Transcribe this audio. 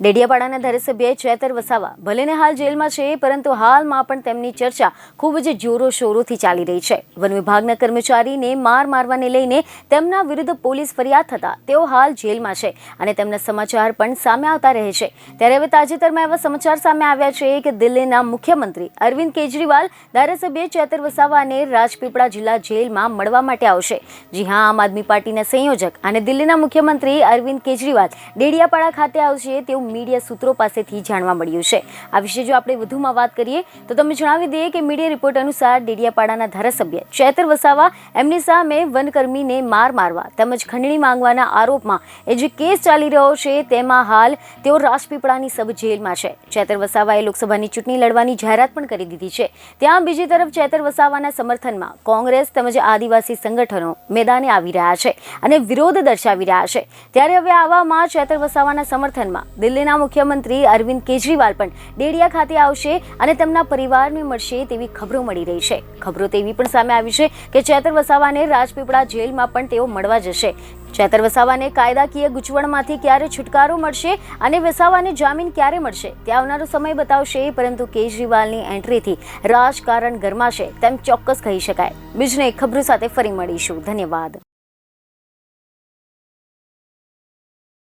ડેડિયાપાડાના ધારાસભ્ય ચેતર વસાવા. ભલેને હાલ જેલમાં છે, પરંતુ હાલમાં પણ તેમની ચર્ચા ખૂબ જ જોરો શોરોથી ચાલી રહી છે. વન વિભાગના કર્મચારીને માર મારવાને લઈને તેમના વિરુદ્ધ પોલીસ ફરિયાદ થતા તેઓ હાલ જેલમાં છે અને તેમના સમાચાર પણ સામે આવતા રહે છે. ત્યારે હવે તાજેતરમાં એવા સમાચાર સામે આવ્યા છે કે દિલ્હીના મુખ્યમંત્રી અરવિંદ કેજરીવાલ ધારાસભ્ય ચેતર વસાવાને રાજપીપળા જિલ્લા જેલમાં મળવા માટે આવશે. જી હા, આમ આદમી પાર્ટીના સંયોજક અને દિલ્હીના મુખ્યમંત્રી અરવિંદ કેજરીવાલ ડેડિયાપાડા ખાતે આવશે તેવું મીડિયા સૂત્રો પાસેથી જાણવા મળ્યું છે. આ વિશે જો આપણે વધુમાં વાત કરીએ, તો તમે જણાવી દઈએ કે મીડિયા રિપોર્ટ અનુસાર ડેડિયાપાડાના ધારાસભ્ય ચેતર વસાવા એમની સામે વનકર્મીને માર મારવા તેમજ ખંડણી માંગવાના આરોપમાં એ જે કેસ ચાલી રહ્યો છે તેમાં હાલ તેઓ રાજપીપળાની સબ જેલમાં છે. ચેતર વસાવાએ લોકસભાની ચૂંટણી લડવાની જાહેરાત પણ કરી દીધી છે. ત્યાં બીજી તરફ ચેતર વસાવાના સમર્થનમાં કોંગ્રેસ તેમજ આદિવાસી સંગઠનો મેદાને આવી રહ્યા છે અને વિરોધ દર્શાવી રહ્યા છે. ત્યારે હવે આવામાં ચેતર વસાવાના સમર્થનમાં દિલ્હીના મુખ્યમંત્રી અરવિંદ કેજરીવાલ પણ ડેડિયા ખાતે આવશે અને તેમના પરિવારને મળશે તેવી ખબરો મળી રહી છે. ખબરો તેવી પણ સામે આવી છે કે ચેતર વસાવાને રાજપીપળા જેલમાં પણ તેઓ મળવા જશે. ચેતર વસાવાને કાયદાકીય ગૂંચવણમાંથી ક્યારે છુટકારો મળશે અને વસાવાને જામીન ક્યારે મળશે તે આવનારો સમય બતાવશે, પરંતુ કેજરીવાલની એન્ટ્રીથી રાજકારણ ગરમાશે તેમ ચોક્કસ કહી શકાય. બીજને ખબરો સાથે ફરી મળીશું. ધન્યવાદ.